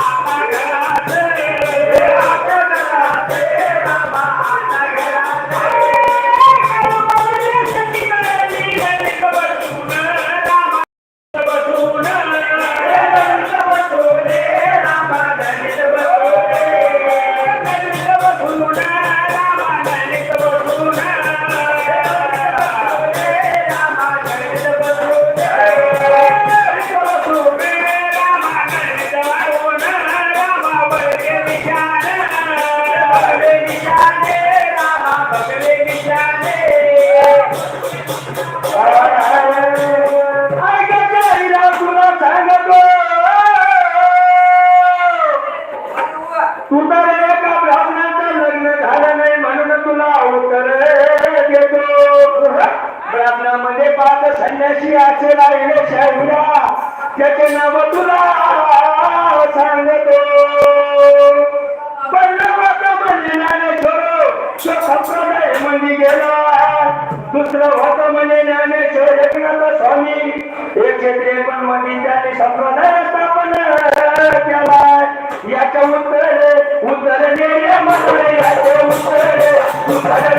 Yeah. संन्याशी असे लागले शाहुरा. त्याचे नाव तुला सांगतो. संप्रदाय म्हणजे गेला. दुसरं होतं म्हणजे ज्ञानेश्वर एकनाथ स्वामी. एकशे त्रेपन्नमध्ये त्याने संप्रदाय स्थापन केला. याच्या उत्तर उत्तर उत्तर